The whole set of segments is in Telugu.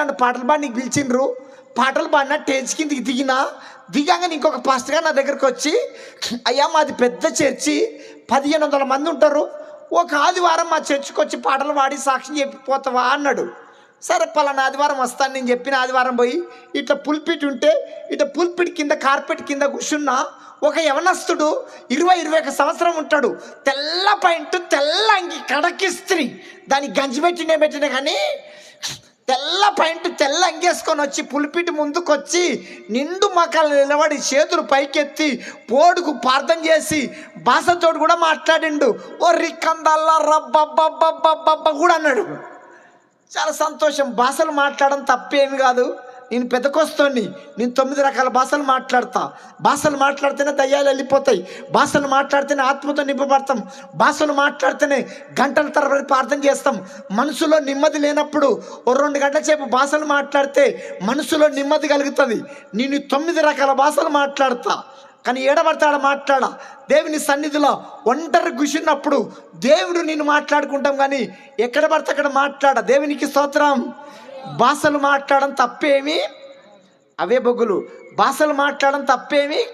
నన్ను పాటలు పాడికి పిలిచిండ్రు. పాటలు పాడిన టేజ్ కిందికి దిగినా. దిగాక ఇంకొక పాస్టర్గా నా దగ్గరకు వచ్చి అయ్యా మాది పెద్ద చర్చి. పదిహేను వందల మంది ఉంటారు. ఒక ఆదివారం మా చర్చికి వచ్చి పాటలు పాడి సాక్ష్యం చెప్పిపోతావా? అన్నాడు. సరే పలానా ఆదివారం వస్తాను. నేను చెప్పిన ఆదివారం పోయి ఇట్లా పుల్పిట్ ఉంటే ఇట్లా పుల్పిట్ కింద కార్పెట్ కింద కూర్చున్నా ఒక యవనస్తుడు ఇరవై ఇరవై ఒక సంవత్సరం ఉంటాడు. తెల్ల పాయింట్ తెల్ల అంగి కడకిస్త్రీ దానికి గంజి పెట్టినే పెట్టిన కానీ తెల్ల పైంట్ తెల్ల అంగేసుకొని వచ్చి పులిపిటి ముందుకొచ్చి నిండు మకాలు నిలబడి చేతులు పైకెత్తి పోడుకు ప్రార్థన చేసి భాషతోడు కూడా మాట్లాడిండు. ఓ రిక్కందల్లా రబ్బబ్బబ్బబ్బబ్బ కూడా అన్నాడు. చాలా సంతోషం. భాషలు మాట్లాడడం తప్పేమి కాదు. నేను పెద్దకొస్తోని నేను తొమ్మిది రకాల భాషలు మాట్లాడతా. భాషలు మాట్లాడితేనే దయ్యాలు వెళ్ళిపోతాయి. భాషలు మాట్లాడితేనే ఆత్మతో నింపబడతాం. భాషలు మాట్లాడితేనే గంటల తరబడి ప్రార్థన చేస్తాం. మనసులో నెమ్మది లేనప్పుడు ఓ రెండు గంటల సేపు భాషలు మాట్లాడితే మనసులో నెమ్మది కలుగుతుంది. నేను తొమ్మిది రకాల భాషలు మాట్లాడతా. కానీ ఏడబడతాడ మాట్లాడ? దేవుని సన్నిధిలో ఒంటరి కూర్చున్నప్పుడు దేవుడు నేను మాట్లాడుకుంటాం కానీ ఎక్కడ పడితే అక్కడ మాట్లాడ? దేవునికి స్తోత్రం. భాషలు మాట్లాడడం తప్పేమి? అవే బొగ్గులు. భాషలు మాట్లాడడం తప్పేమి?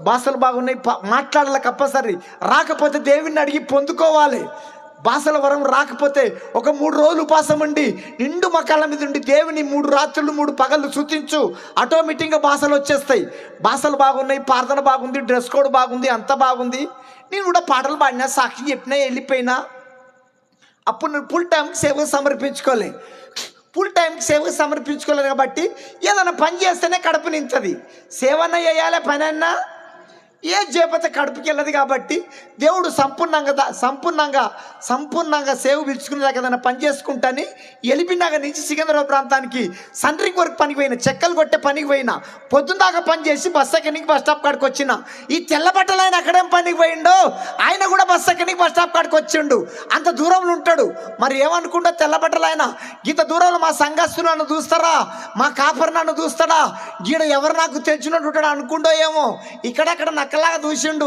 భాషలు బాగున్నాయి. మాట్లాడాలి కంపల్సరీ రాకపోతే దేవుణ్ణి అడిగి పొందుకోవాలి. భాషల వరం రాకపోతే ఒక మూడు రోజులు ఉపాసం ఉండి నిండు మకాల మీద ఉండి దేవుని మూడు రాత్రులు మూడు పగళ్ళు సూచించు. ఆటోమేటిక్గా భాషలు వచ్చేస్తాయి. భాషలు బాగున్నాయి ప్రార్థన బాగుంది డ్రెస్ కోడ్ బాగుంది అంత బాగుంది. నేను కూడా పాటలు పాడినా సాక్షి చెప్పినా వెళ్ళిపోయినా. అప్పుడు నేను ఫుల్ టైంకి సేవ సమర్పించుకోలే. ఫుల్ టైంకి సేవకు సమర్పించుకోలేదు కాబట్టి ఏదైనా పని చేస్తేనే కడుపు నింతది సేవన చేయాలి పని అన్నా ఏ జేపత కడుపుకి వెళ్ళదు కాబట్టి దేవుడు సంపూర్ణంగా సంపూర్ణంగా సంపూర్ణంగా సేవ పిలుచుకునేదాకా ఏదైనా పని చేసుకుంటాని ఎలిపినాక నుంచి సికింద్రాబాద్ ప్రాంతానికి సండ్రింగ్ వరకు పనికి పోయిన చెక్కలు కొట్టే పనికి పోయిన పొద్దున్న దాకా పని చేసి బస్ ఎక్కడికి బస్ స్టాప్ కాడికి వచ్చిన ఈ తెల్లబట్టలు ఆయన అక్కడేం పనికి పోయిండో ఆయన కూడా బస్ ఎక్కడికి బస్ స్టాప్ కాడికి వచ్చిండు. అంత దూరంలో ఉంటాడు. మరి ఏమనుకుంటా తెల్లబట్టలు ఆయన? ఇంత దూరంలో మా సంఘస్థులు నన్ను చూస్తారా? మా కాపర్ నన్ను చూస్తాడా? గీడ ఎవరు నాకు తెచ్చినట్టు ఉంటాడు అనుకుంటో ఏమో? ఇక్కడక్కడ నక్కలాగా చూసిండు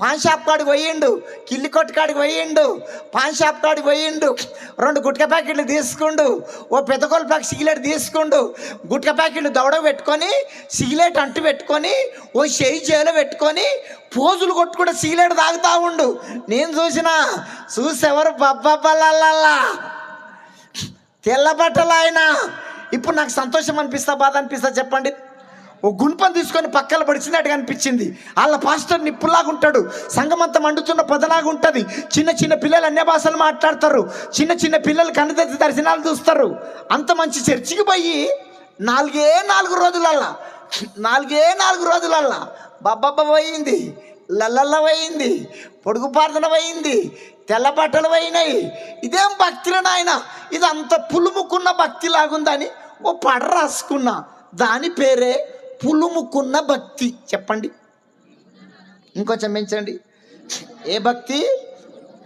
పాన్ షాప్ కాడికి పోయిండు. కిల్లి కొట్టు కాడికి పోయిండు. పాన్ షాప్ కాడికి పోయిండు. రెండు గుట్క ప్యాకెట్లు తీసుకుండు. ఓ పెద్ద కోళ్ళ ప్యాక్ సిగరెట్ తీసుకుండు. గుట్క ప్యాకెట్లు దవడ పెట్టుకొని సిగరెట్ అంటు పెట్టుకొని ఓ చేయి చేలో పెట్టుకొని పోజులు కొట్టుకుంటే సిగరెట్ తాగుతా ఉండు. నేను చూసిన చూసెవరు బబ్బబ్బలల్లా తెల్ల బట్టలు ఆయన. ఇప్పుడు నాకు సంతోషం అనిపిస్తా బాధ అనిపిస్తా చెప్పండి. ఓ గుణపం తీసుకొని పక్కన పడిచినట్టుగా అనిపించింది వాళ్ళ పాస్టర్ నిప్పులాగా ఉంటాడు. సంగమంతా మండుతున్న పొదలాగా ఉంటుంది. చిన్న చిన్న పిల్లలు అన్య భాషలు మాట్లాడతారు. చిన్న చిన్న పిల్లలు కన్నదెత్తి దర్శనాలు చూస్తారు. అంత మంచి చర్చికి పోయి నాలుగే నాలుగు రోజులల్లా నాలుగే నాలుగు రోజులల్లా బబ్బబ్బ పోయింది. లల్లల్ల పోయింది. పొడుగు ప్రార్థన పోయింది. తెల్ల బట్టలు పోయినాయి. ఇదేం భక్తిలో నాయన? ఇది అంత పులుముకున్న భక్తి లాగుందని ఓ పడ రాసుకున్నా దాని పేరే పులుముకున్న భక్తి. చెప్పండి. ఇంకొంచెం పెంచండి ఏ భక్తి?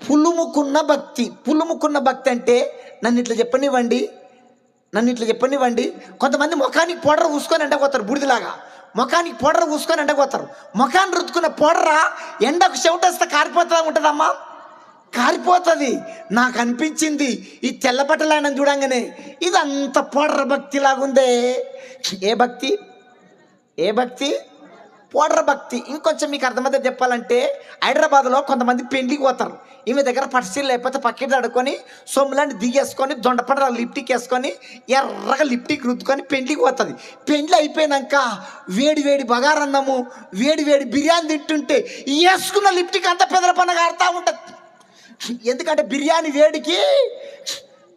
పులుముకున్న భక్తి. పులుముకున్న భక్తి అంటే నన్ను ఇట్లా చెప్పనివ్వండి. నన్ను ఇట్లా చెప్పనివ్వండి. కొంతమంది ముఖానికి పౌడర్ పూసుకొని ఎండపోతారు బూడిదలాగా. ముఖానికి పౌడర్ పూసుకొని ఎండపోతారు ముఖాన్ని రుద్దుకున్న పౌడరా ఎండకు చెవిటేస్తే కారిపోతుందా ఉంటుందమ్మా? కారిపోతుంది. నాకు అనిపించింది ఈ తెల్ల ఆయన చూడంగానే ఇది అంత పౌడర్ భక్తి లాగుందే ఏ భక్తి? ఏ భక్తి? పోడర భక్తి. ఇంకొంచెం మీకు అర్థమైతే చెప్పాలంటే హైదరాబాద్లో కొంతమంది పెండ్లికి పోతారు. ఈమె దగ్గర పర్సీలు లేకపోతే పక్కెట్ అడుకొని సొమ్ములాంటి దిగేసుకొని దొండపడ లిప్టిక్ వేసుకొని ఎర్రగా లిప్టిక్ రుద్దుకొని పెండ్లికి పోతుంది. పెండ్లి అయిపోయినాక వేడి వేడి బగారన్నము వేడి వేడి బిర్యానీ తింటుంటే వేసుకున్న లిప్టిక్ అంతా పెదల పనగా ఆడుతూ ఉంటుంది. ఎందుకంటే బిర్యానీ వేడికి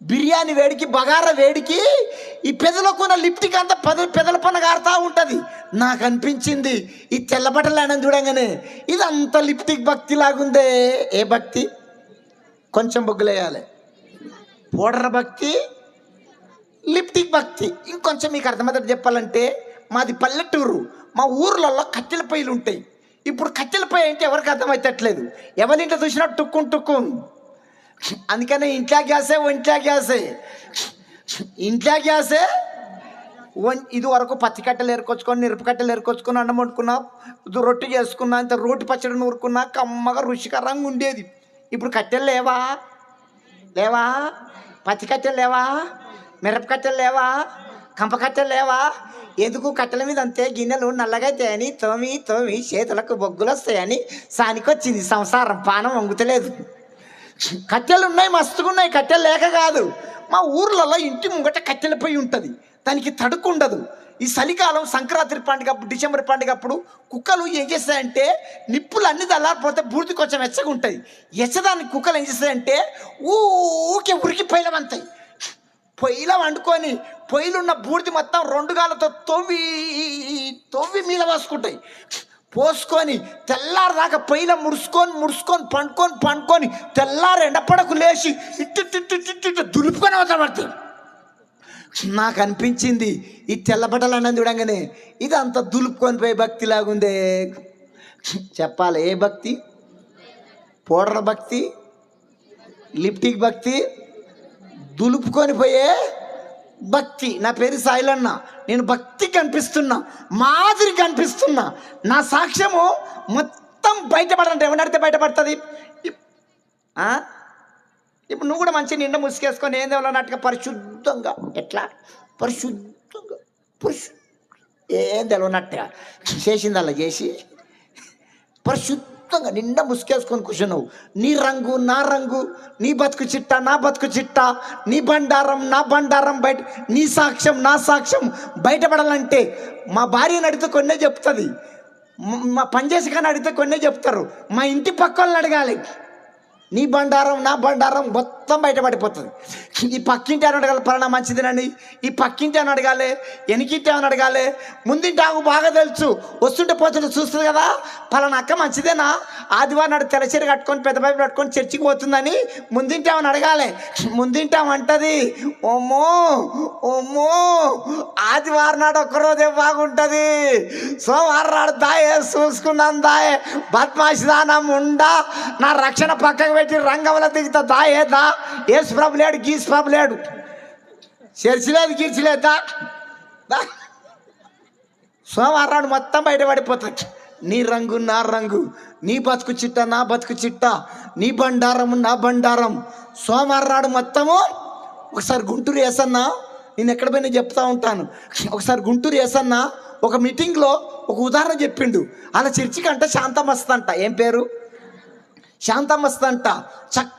బిర్యానీ వేడికి బగార వేడికి ఈ పెదలకున్న లిప్టిక్ అంతా పెద పెదల పనగారుతూ ఉంటుంది. నాకు అనిపించింది ఈ తెల్లబట్టలు ఆయన చూడంగానే ఇది అంత లిప్టిక్ భక్తి లాగుందే ఏ భక్తి? కొంచెం బొగ్గులేయాలి. పౌడర్ భక్తి లిప్టిక్ భక్తి. ఇంకొంచెం మీకు అర్థమవుతుంది చెప్పాలంటే మాది పల్లెటూరు. మా ఊర్లలో కట్టెల పొయ్యిలు ఉంటాయి ఇప్పుడు కట్టెల పొయ్యి అంటే ఎవరికి అర్థమవుతట్లేదు ఎవరింట్లో చూసినా టుక్కుం టుక్కుం. అందుకని ఇంట్లో గ్యాసే ఒంట్లో గ్యాసే. ఇంట్లో గ్యాసే? ఇది వరకు పచ్చి కట్టెలు ఏరుకొచ్చుకొని మిరప కట్టెలు ఏరుకొచ్చుకొని అన్నం వండుకున్నా ఇది రొట్టె చేసుకున్నా ఇంత రోటి పచ్చడి నూరుకున్నా కమ్మగా రుచికరంగా ఉండేది. ఇప్పుడు కట్టెలు లేవా? లేవా? పచ్చి కట్టెలు లేవా? మిరప కట్టెలు లేవా? కంప కట్టెలు లేవా? ఎందుకు కట్టెల మీద అంతే గిన్నెలు నల్లగైతాయని తోమి తోమి చేతులకు బొగ్గులు వస్తాయని సానికొచ్చింది. సంసారం పానం వంగుతలేదు. కట్టెలు ఉన్నాయి మస్తుగా ఉన్నాయి కట్టెలు లేక కాదు. మా ఊర్లలో ఇంటి ముంగట కట్టెల పొయ్యి ఉంటుంది. దానికి తడుకు ఉండదు. ఈ చలికాలం సంక్రాంతి పండుగ డిసెంబర్ పండుగ అప్పుడు కుక్కలు ఏం చేస్తాయంటే నిప్పులు అన్ని దల్లారిపోతే బూర్తి కొంచెం వెచ్చగా ఉంటుంది ఎచ్చదానికి కుక్కలు ఏం చేస్తాయంటే ఊకే ఉరికి పైలమంతాయి పొయ్యిలో వండుకొని పొయ్యిలున్న బూర్తి మొత్తం రెండు గాలతో తొవ్వి తొవ్వి మీద పోసుకుంటాయి. పోసుకొని తెల్లారిదాకా పైన ముడుచుకొని ముడుచుకొని పండుకొని పండుకొని తెల్లారి ఎండపడకు లేచి ఇట్టు ఇట్టు ఇట్టు ఇట్టు దులుపుకొని అవతల నాకు అనిపించింది ఈ తెల్లబట్టలు అన్నది చూడంగానే ఇది అంత దులుపుకొని పోయే భక్తి లాగుందే. చెప్పాలి ఏ భక్తి? పౌడర్ భక్తి? లిప్టిక్ భక్తి? దులుపుకొని పోయే భక్తి. నా పేరు సాయిలన్న. నేను భక్తి కనిపిస్తున్నా మాదిరి కనిపిస్తున్నా. నా సాక్ష్యము మొత్తం బయటపడంటే ఎవరినడితే బయటపడుతుంది? ఇప్పుడు నువ్వు కూడా మంచి నిండా ముసుకేసుకొని ఏం తెలవనట్టుగా పరిశుద్ధంగా. ఎట్లా? పరిశుద్ధంగా. పరిశు ఏం తెలవనట్టుగా చేసిందల్లా చేసి. పరిశుద్ధ మొత్తంగా నిండా ముసుకేసుకొని కూర్చున్నావు. నీ రంగు నా రంగు నీ బతుకు చిట్ట నా బతుకు చిట్ట నీ బండారం నా బండారం బయట నీ సాక్ష్యం నా సాక్ష్యం బయటపడాలంటే మా భార్యను అడిగితే కొన్నే చెప్తుంది. మా పనిచేసి కానీ అడిగితే కొన్నే చెప్తారు. మా ఇంటి పక్క వాళ్ళని అడగాలి. నీ బండారం నా బండారం మొత్తం బయటపడిపోతుంది. ఈ పక్కింటి అని అడగాలి పలానా మంచిదేనండి? ఈ పక్కింటి అని అడగాలి వెనకింటి అని అడగాలి ముందింటి ఆకు బాగా తెలుసు వస్తుంటే పోతుంటే చూస్తుంది కదా పలానా అక్క మంచిదేనా? ఆదివారం నాడు తెలచీర కట్టుకొని పెద్ద పైపు కట్టుకొని చర్చికి పోతుందని ముందింటి ఆమెను అడగాలి. ముందింటి ఆమె అంటది ఓమో ఓమో ఆదివారం నాడు ఒక్కరోజే బాగుంటుంది. సోమవారం నాడు దాయే చూసుకున్నాను దాయే బద్మాషిదానం ఉండా నా రక్షణ పక్కకు పెట్టి రంగంలో దిగుతా దాయేదా? ఏసు ప్రభు లేడు గీసు ప్రభు లేడు. చర్చిలేదు గీర్చిలేదా. దా సోమవారం మొత్తం బయటపడిపోతుంది నీ రంగు నా రంగు. నీ బతుకు చిట్ట నా బతుకు చిట్ట. నీ బండారం నా బండారం. సోమవారరాడు మొత్తము ఒకసారి గుంటూరు వేసన్నా నేను ఎక్కడ పోయినా చెప్తా ఉంటాను. ఒకసారి గుంటూరు వేసన్నా ఒక మీటింగ్లో ఒక ఉదాహరణ చెప్పిండు. అలా చర్చికి అంట శాంతం వస్తుందంట ఏం పేరు? శాంతం వస్తుందంట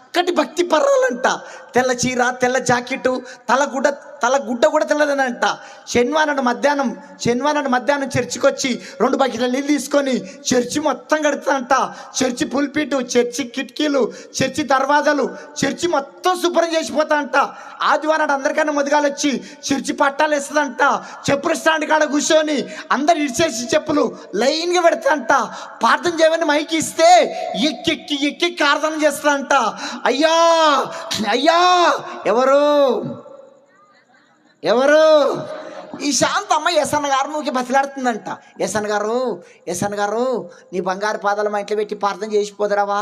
చక్కటి భక్తి పర్వాలంట. తెల్ల చీర తెల్ల జాకెట్ తల కూడా తల గుడ్డ కూడా తెల్లదనంట శనివారం మధ్యాహ్నం శనివారం మధ్యాహ్నం చర్చికి వచ్చి రెండు బకెట్ల నీళ్ళు తీసుకొని చర్చి మొత్తం కడుతుందంట చర్చి పుల్పీటు చర్చి కిటికీలు చర్చి దర్వాజాలు చర్చి మొత్తం శుభ్రం చేసిపోతా అంట ఆదివారం అందరికన్నా ముదిగాలు వచ్చి చర్చి పట్టాలు వేస్తుందంట. చెప్పుల స్టాండ్ కాడ కూర్చొని అందరు ఇడిచేసి చెప్పులు లైన్గా పెడతాంట ప్రార్థన చేయమని మైకి ఇస్తే ఎక్కెక్కి ఎక్కి ప్రార్థన చేస్తాంట అయ్యా అయ్యా ఎవరు? ఎవరు? ఈ శాంతమ్మ ఎస్ఎన్ గారు నువ్వు బతిలాడుతుందంట. ఎస్ఎన్ గారు ఎస్ఎన్ గారు నీ బంగారు పాదాలు మా ఇంట్లో పెట్టి ప్రార్థన చేసిపోదురావా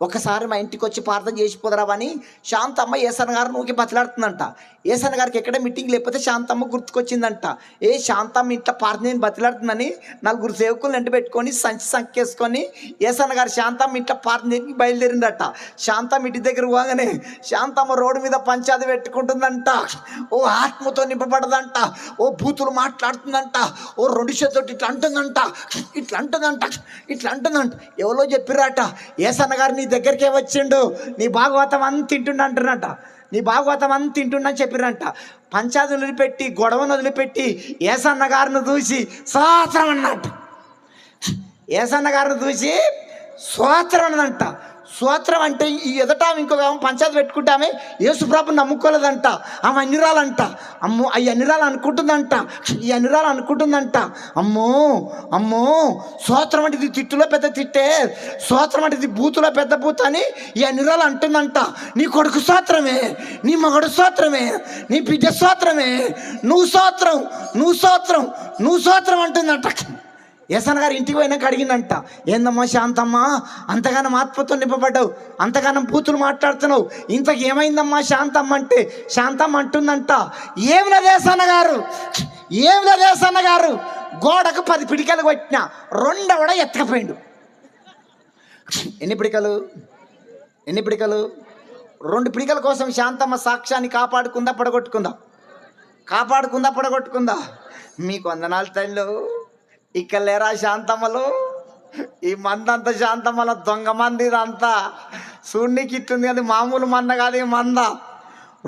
ఒకసారి మా ఇంటికి వచ్చి ప్రార్థన చేసిపోదురావా శాంతమ్మ ఏసన్ గారు నువ్వుకి బతిలాడుతుందంట. ఏసన్ గారికి ఎక్కడ మీటింగ్ లేకపోతే శాంతమ్మ గుర్తుకొచ్చిందంట. ఏ శాంతమ్మ ఇంట్లో ప్రార్థన బతిలాడుతుందని నలుగురు సేవకులు ఎంట పెట్టుకొని సంచి సంకేసుకొని ఏసన్ గారు శాంతమ్మ ఇంట్లో ప్రార్థన చేయడానికి బయలుదేరిందట. శాంతమ్మ ఇంటి దగ్గర పోగానే శాంతమ్మ రోడ్డు మీద పంచాది పెట్టుకుంటుందంట. ఓ ఆత్మతో నింపబడదంట. ఓ బూతులు మాట్లాడుతుందంట. ఓ రెండు చేతులు ఇట్లా అంటుందంట. ఇట్లా అంటుందంట. ఇట్లా అంటుందంట. ఎవరో చెప్పిరాట ఏసన్న గారిని దగ్గరికే వచ్చిండు. నీ భాగవతం అంత తింటుండ అంటున్నట. నీ భాగవతం అంత తింటుండని చెప్పిరంట పంచాది వదిలిపెట్టి గొడవను వదిలిపెట్టి ఏసన్న గారిని చూసి సహస్రం అన్నట్టు ఏసన్న గారిని చూసి స్తోత్రం అన్నదంట స్తోత్రం అంటే ఈ ఎదట ఇంకొక ఆమె పంచాయతీ పెట్టుకుంటామే యేసుప్రభు నమ్ముకోలేదంట. ఆమె అన్నిరాలంట అమ్మో అవి అన్నిరాలు అనుకుంటుందంట. ఈ అన్నిరాలు అనుకుంటుందంట. అమ్మో అమ్మో స్తోత్రం అంటే ఇది తిట్టులో పెద్ద తిట్టే. స్తోత్రం అంటే ఇది బూతులో పెద్ద బూత్ అని ఈ అన్నిరాలు అంటుందంట. నీ కొడుకు స్తోత్రమే నీ మగడు స్తోత్రమే నీ బిడ్డ స్తోత్రమే నువ్వు స్తోత్రం నువ్వు స్తోత్రం నువ్వు స్తోత్రం అంటుందంట. యసన్ గారు ఇంటికి పోయినాక అడిగిందంట ఏందమ్మా శాంతమ్మా అంతగానం ఆత్మతో నింపబడ్డావు అంతగానం పూతులు మాట్లాడుతున్నావు ఇంతకు ఏమైందమ్మా శాంతమ్మ అంటే? శాంతమ్మ అంటుందంట ఏమి లేదేసన్న గారు ఏమి లేదేసన్న గారు గోడకు పది పిడికలు కొట్టిన రెండవడ ఎత్తకపోయిండు. ఎన్ని పిడికలు? ఎన్ని పిడికలు? రెండు పిడికల కోసం శాంతమ్మ సాక్ష్యాన్ని కాపాడుకుందా పడగొట్టుకుందా? కాపాడుకుందా పడగొట్టుకుందా? మీకు వందనాలు తల్లిలో ఇక్కడ లేరా శాంతమ్మలు? ఈ మందంతా శాంతమ్మల దొంగ మంది ఇదంతా సూర్యునికి ఇట్టుంది అది మామూలు మంద కాదు ఈ మంద.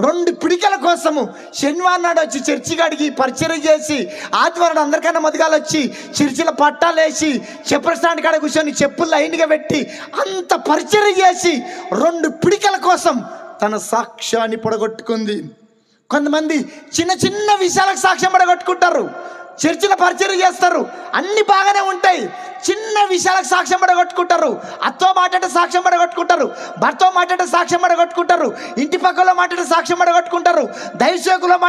రెండు పిడికల కోసము శనివారం నాడు వచ్చి చర్చి కాడికి పరిచయం చేసి ఆదివారం అందరికన్నా మదిగాలు వచ్చి చర్చిల పట్టాలు వేసి చెప్పుల స్టాండ్ కాడ కూర్చొని చెప్పులు లైన్గా పెట్టి అంత పరిచయం చేసి రెండు పిడికల కోసం తన సాక్ష్యాన్ని పొడగొట్టుకుంది. కొంతమంది చిన్న చిన్న విషయాలకు సాక్ష్యం పడగొట్టుకుంటారు. చర్చిల పరిచయం చేస్తారు. అన్ని బాగానే ఉంటాయి. చిన్న విషయాలకు సాక్ష్యం పడగొట్టుకుంటారు. అత్తో మాట్లాడే సాక్ష్యం పడగొట్టుకుంటారు. భర్తతో మాట్లాడే సాక్ష్యం పడగొట్టుకుంటారు. ఇంటి పక్కలో మాట్లాడే సాక్ష్యం పడగొట్టుకుంటారు. దైవసేకులో మాట